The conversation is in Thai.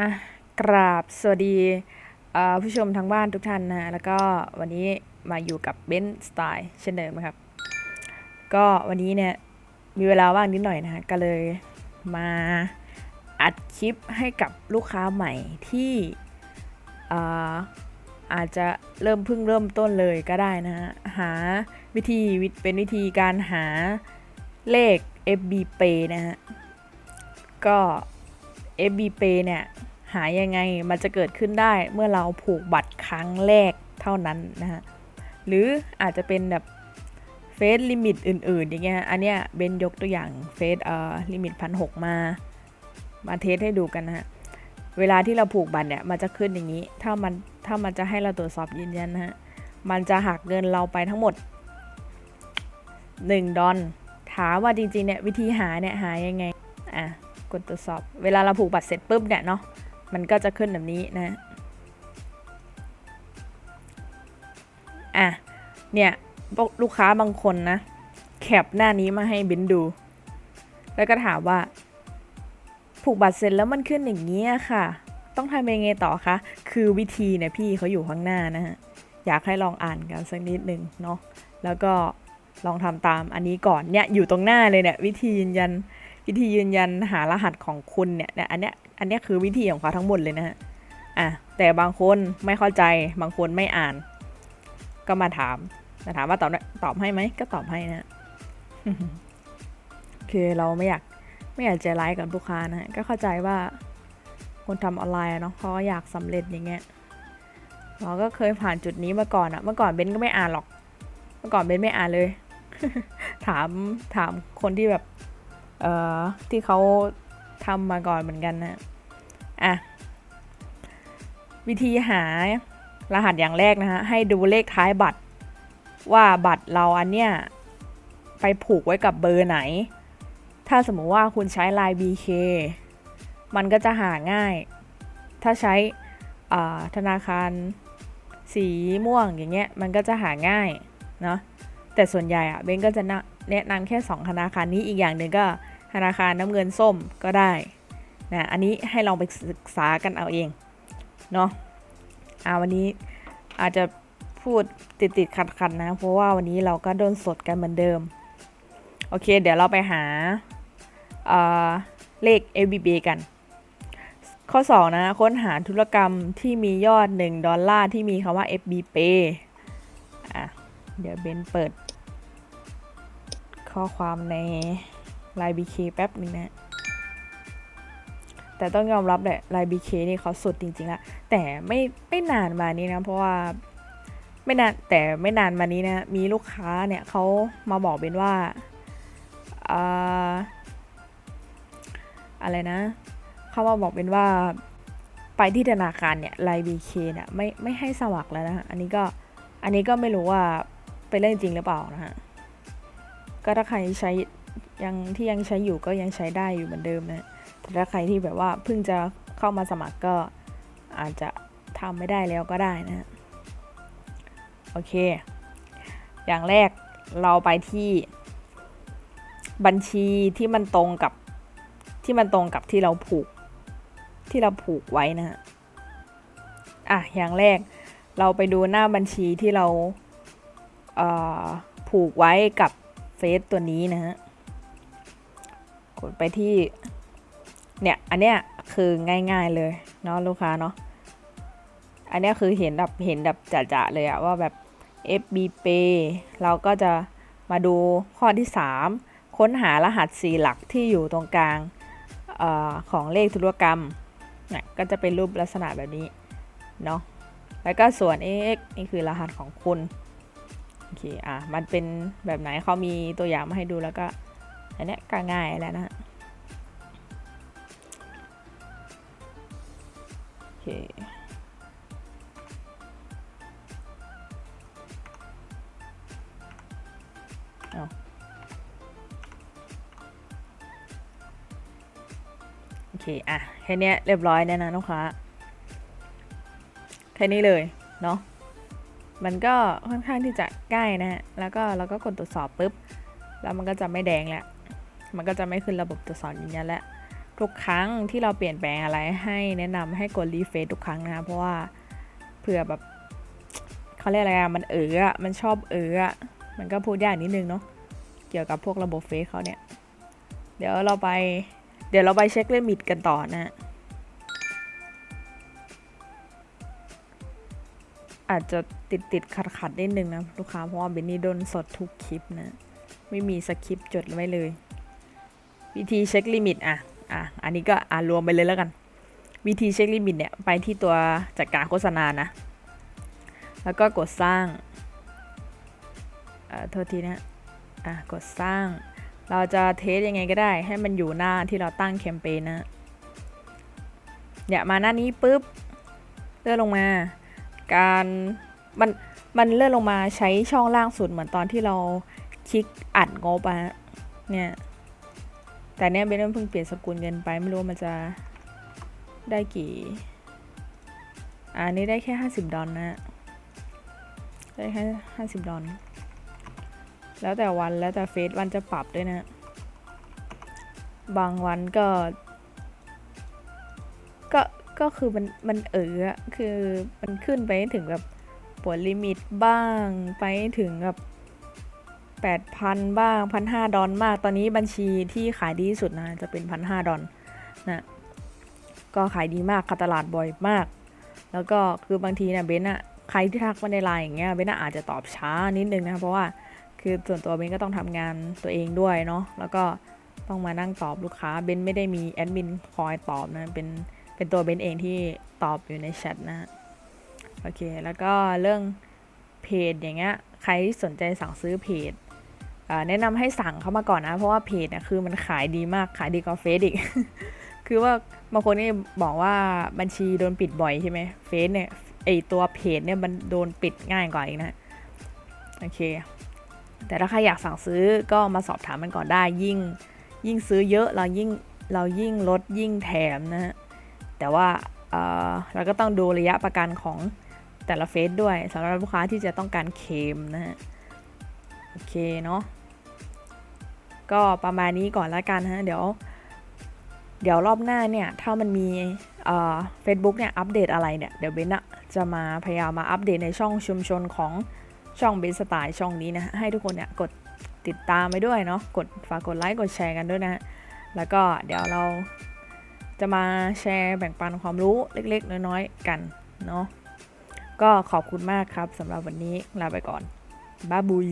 อะกราบสวัสดีผู้ชมทางบ้านทุกท่านนะแล้วก็วันนี้มาอยู่กับเบนสไตล์เช่นเดิมครับ ก็วันนี้เนี่ยมีเวลาว่างนิดหน่อยนะฮะก็เลยมาอัดคลิปให้กับลูกค้าใหม่ที่เอ่อาจจะเริ่มเพิ่งเริ่มต้นเลยก็ได้นะฮะหาวิธีวิเป็นวิธีการหาเลข FB Pay นะฮะก็ FB Pay เนี่ย หายยังไงมันจะเกิดขึ้นได้เมื่อเราผูกบัตรครั้งแรกเท่านั้นนะฮะหรืออาจจะเป็นแบบเฟสลิมิตอื่น ๆ อย่างเงี้ยอันเนี้ยเบนยกตัวอย่างเฟสเอ่อลิมิตพันหกมา มาเทสให้ดูกันนะฮะเวลาที่เราผูกบัตรเนี่ยมันจะขึ้นอย่างนี้ ถ้ามันถ้ามันจะให้เราตรวจสอบยืนยันนะฮะมันจะหักเงินเราไปทั้งหมด 1 ดอลถามว่าจริงๆเนี่ยวิธีหาเนี่ยหายังไงอะกดตรวจสอบ เวลาเราผูกบัตรเสร็จปุ๊บเนี่ยเนาะ มันก็จะขึ้นแบบนี้นะ อะ เนี่ยลูกค้าบางคนนะ แคปหน้านี้มาให้เบนดู แล้วก็ถามว่า ผูกบัตรเสร็จแล้วมันขึ้นอย่างนี้ค่ะ ต้องทำยังไงต่อคะ คือวิธีเนี่ยพี่เขาอยู่ข้างหน้านะฮะ อยากให้ลองอ่านกันสักนิดหนึ่งเนาะ แล้วก็ลองทำตามอันนี้ก่อนเนี่ยอยู่ตรงหน้าเลยเนี่ยวิธียืนยันวิธียืนยันหารหัสของคุณเนี่ยเนี่ยอันเนี้ย อันนี้คือวิธีของเขาทั้งหมดเลยนะฮะอะแต่บางคนไม่เข้าใจบางคนไม่อ่าน ก็มาถามมาถามว่าตอบตอบให้ไหมก็ตอบให้นะคือเราไม่อยากไม่อยากใจร้ายกับลูกค้านะฮะก็เข้าใจว่าคนทำออนไลน์เนาะเขาอยากสำเร็จอย่างเงี้ยเราก็เคยผ่านจุดนี้มาก่อนอะเมื่อก่อนเบนก็ไม่อ่านหรอก เมื่อก่อนเบนไม่อ่านเลย ถามถามคนที่แบบ เอ่อที่เขา ทำมาก่อนเหมือนกันนะอะวิธีหารหัสอย่างแรกนะฮะให้ดูเลขท้ายบัตร ว่าบัตรเราอันเนี้ยไปผูกไว้กับเบอร์ไหน ถ้าสมมุติว่าคุณใช้ Line BK มันก็จะหาง่าย ถ้าใช้ธนาคารสีม่วงอย่างเงี้ยมันก็จะหาง่ายเนาะแต่ส่วนใหญ่อะเบนก็จะนะแนะนำแค่ 2 ธนาคารนี้อีกอย่างหนึ่งก็ ธนาคารน้ำเงินส้มก็ได้นะอันนี้ให้ลองไปศึกษากันเอาเองเนาะอ่าวันนี้อาจจะพูดติดติดขัดขัดนะ เพราะว่าวันนี้เราก็โดนสดกันเหมือนเดิม โอเค เดี๋ยวเราไปหาเอ่อเลข ABB กัน ข้อ 2 นะ ค้นหาธุรกรรมที่มียอด 1 ดอลลาร์ที่มีคำว่า FB Pay อะ เดี๋ยวเบนเปิดข้อความใน Line BK แป๊บหนึงนะแต่ต้องยอมรับแหละ Line BK นี่เขาสุดจริงๆล้วแต่ไม่ไม่นานมานี้นะ เพราะว่าไม่นานแต่ไม่นานมานี้นะมีลูกค้าเนี่ยเขามาบอกเบนว่าอ่าอะไรนะเขามาบอกเป็นว่าไปที่ธนาคารเนี่ย Line BK เนี่ยไม่ไม่ให้สมัครแล้วนะฮะอันนี้ก็อันนี้ก็ไม่รู้ว่าเป็นเรื่องจริงหรือเปล่านะฮะก็ถ้าใครใช้ ยังที่ยังใช้อยู่ก็ยังใช้ได้อยู่เหมือนเดิมนะแต่ถ้าใครที่แบบว่าเพิ่งจะเข้ามาสมัครก็อาจจะทำไม่ได้แล้วก็ได้นะฮะโอเค อย่างแรกเราไปที่บัญชีที่มันตรงกับที่มันตรงกับที่เราผูกที่เราผูกไว้นะฮะ อะ อย่างแรกเราไปดูหน้าบัญชีที่เราเผูกไว้กับเฟซตัวนี้นะฮะ กดไปที่เนี่ยอันเนี้ยคือง่ายๆเลยเนาะลูกค้าเนาะอันเนี้ยคือเห็นแบบเห็นแบบจะๆเลยอะว่าแบบ FB Pay เราก็จะมาดูข้อที่ 3 ค้นหารหัส4หลักที่อยู่ตรงกลางออของเลขธุรกรรมเนี่ยก็จะเป็นรูปลักษณะแบบนี้เนาะแล้วก็ส่วน x นี่คือรหัสของคุณโอเคอะมันเป็นแบบไหนเขามีตัวอย่างมาให้ดูแล้วก็ อันเนี้ยก็ง่ายแล้วนะฮะโอเคอาโอเค อะ แค่นี้เรียบร้อยแล้วนะลูกค้า แค่นี้เลย เนาะมันก็ค่อนข้างที่จะง่ายนะฮะ แล้วก็เราก็กดตรวจสอบปุ๊บ แล้วมันก็จะไม่แดงแล้ว มันก็จะไม่ขึ้นระบบตรวจสอบยืนยันแล้วทุกครั้งที่เราเปลี่ยนแปลงอะไรให้แนะนำให้กดรีเฟซทุกครั้งนะคะเพราะว่าเผื่อแบบเขาเรียกอะไรอะมันเอออะมันชอบเอออะมันก็พูดยากนิดนึงเนาะเกี่ยวกับพวกระบบเฟซเขาเนี่ยเดี๋ยวเราไปเดี๋ยวเราไปเช็คลิมิตกันต่อนะอาจจะติดติดขัดขัดนิดนึงนะ ลูกค้าเพราะว่าเบนนี่โดนสดทุกคลิปนะ ไม่มีสคริปต์จดไว้เลย วิธีเช็คลิมิตอะอะอันนี้ก็อ่ารวมไปเลยแล้วกัน วิธีเช็คลิมิตเนี่ยไปที่ตัวจัดการโฆษณานะ แล้วก็กดสร้างเอ่อโทษทีนะอะกดสร้าง เราจะเทสยังไงก็ได้ ให้มันอยู่หน้าที่เราตั้งแคมเปญนะเนี่ยมาหน้านี้ปุ๊บเลื่อนลงมา การมันมันเลื่อนลงมาใช้ช่องล่างสุดเหมือนตอนที่เราคลิกอัดงบอะเนี่ย แต่เนี่ยเบนเพิ่งเปลี่ยนสกุลเงินไปไม่รู้มันจะได้กี่ อันนี้ได้แค่50ดอลนะฮะได้แค่50ดอลแล้วแต่วันแล้วแต่เฟสวันจะปรับด้วยนะ บางวันก็ ก็ก็คือมันมันเอออะคือมันขึ้นไปถึงแบบปวดลิมิตบ้างไปถึงแบบ แปดพันบ้างพันห้าดอลมาก ตอนนี้บัญชีที่ขายดีที่สุดนะ จะเป็นพันห้าดอลนะ ก็ขายดีมากขาตลาดบ่อยมาก แล้วก็คือบางทีเนี่ยเบนอะใครที่ทักมาในไลน์อย่างเงี้ยเบนอะอาจจะตอบช้านิดนึงนะ เพราะว่าคือส่วนตัวเบนก็ต้องทำงานตัวเองด้วยเนาะ แล้วก็ต้องมานั่งตอบลูกค้า เบนไม่ได้มีแอดมินคอยตอบนะ เป็นเป็นตัวเบนเองที่ตอบอยู่ในแชทนะโอเค แล้วก็เรื่องเพจอย่างเงี้ย ใครที่สนใจสั่งซื้อเพจ แนะนำให้สั่งเข้ามาก่อนนะ เพราะว่าเพจเนี่ยคือมันขายดีมากขายดีกว่าเฟซอีก คือว่าบางคนนี่บอกว่าบัญชีโดนปิดบ่อยใช่ไหมเฟซเนี่ยไอตัวเพจเนี่ยมันโดนปิดง่ายกว่าอีกนะโอเค แต่ถ้าใครอยากสั่งซื้อก็มาสอบถามมันก่อนได้ยิ่งยิ่งซื้อเยอะเรายิ่งเรายิ่งลดยิ่งแถมนะฮะแต่ว่าเออเราก็ต้องดูระยะประกันของแต่ละเฟสด้วยสำหรับลูกค้าที่จะต้องการเคมนะฮะโอเคเนาะ ก็ประมาณนี้ก่อนล้วกันฮะเดี๋ยว เดี๋ยวรอบหน้าเนี่ย ถ้ามันมีเอ่อ Facebook เนี่ยอัปเดตอะไรเนี่ย เดี๋ยวเบนอะจะมาพยายามมาอัปเดตในช่องชุมชนของช่องเบนสไตล์ช่องนี้นะให้ทุกคนเนี่ยกดติดตามไปด้วยเนาะกดฝากกดไลค์กดแชร์กันด้วยนะแล้วก็เดี๋ยวเราจะมาแชร์แบ่งปันความรู้เล็กๆ น้อยๆกันเนาะก็ขอบคุณมากครับสำหรับวันนี้ลาไปก่อน บ๊ายบุย